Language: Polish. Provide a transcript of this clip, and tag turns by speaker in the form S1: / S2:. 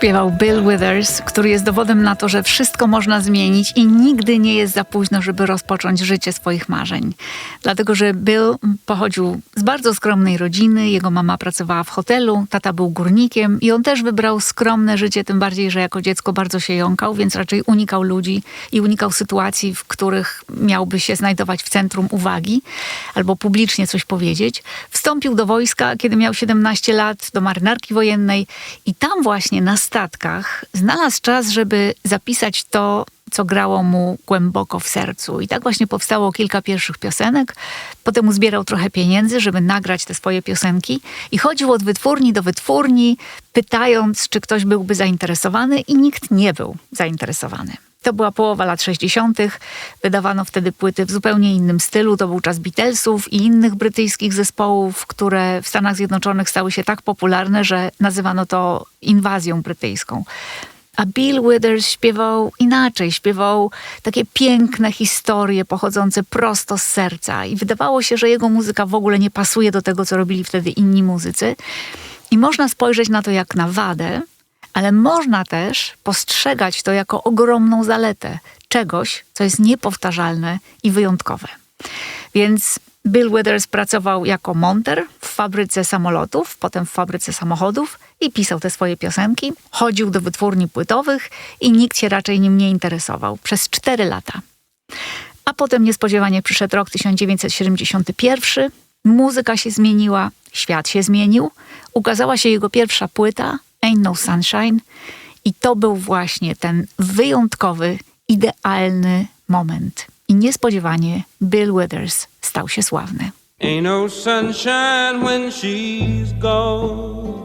S1: Śpiewał Bill Withers, który jest dowodem na to, że wszystko można zmienić i nigdy nie jest za późno, żeby rozpocząć życie swoich marzeń. Dlatego, że Bill pochodził z bardzo skromnej rodziny, jego mama pracowała w hotelu, tata był górnikiem i on też wybrał skromne życie, tym bardziej, że jako dziecko bardzo się jąkał, więc raczej unikał ludzi i unikał sytuacji, w których miałby się znajdować w centrum uwagi albo publicznie coś powiedzieć. Wstąpił do wojska, kiedy miał 17 lat, do marynarki wojennej i tam właśnie na znalazł czas, żeby zapisać to, co grało mu głęboko w sercu. I tak właśnie powstało kilka pierwszych piosenek. Potem uzbierał trochę pieniędzy, żeby nagrać te swoje piosenki i chodził od wytwórni do wytwórni, pytając, czy ktoś byłby zainteresowany i nikt nie był zainteresowany. To była połowa lat 60. Wydawano wtedy płyty w zupełnie innym stylu. To był czas Beatlesów i innych brytyjskich zespołów, które w Stanach Zjednoczonych stały się tak popularne, że nazywano to inwazją brytyjską. A Bill Withers śpiewał inaczej, śpiewał takie piękne historie pochodzące prosto z serca i wydawało się, że jego muzyka w ogóle nie pasuje do tego, co robili wtedy inni muzycy. I można spojrzeć na to jak na wadę, ale można też postrzegać to jako ogromną zaletę czegoś, co jest niepowtarzalne i wyjątkowe. Więc Bill Withers pracował jako monter w fabryce samolotów, potem w fabryce samochodów i pisał te swoje piosenki. Chodził do wytwórni płytowych i nikt się raczej nim nie interesował przez cztery lata. A potem niespodziewanie przyszedł rok 1971. Muzyka się zmieniła, świat się zmienił. Ukazała się jego pierwsza płyta Ain't No Sunshine i to był właśnie ten wyjątkowy, idealny moment. I niespodziewanie Bill Withers stał się sławny.
S2: Ain't no sunshine when she's gone.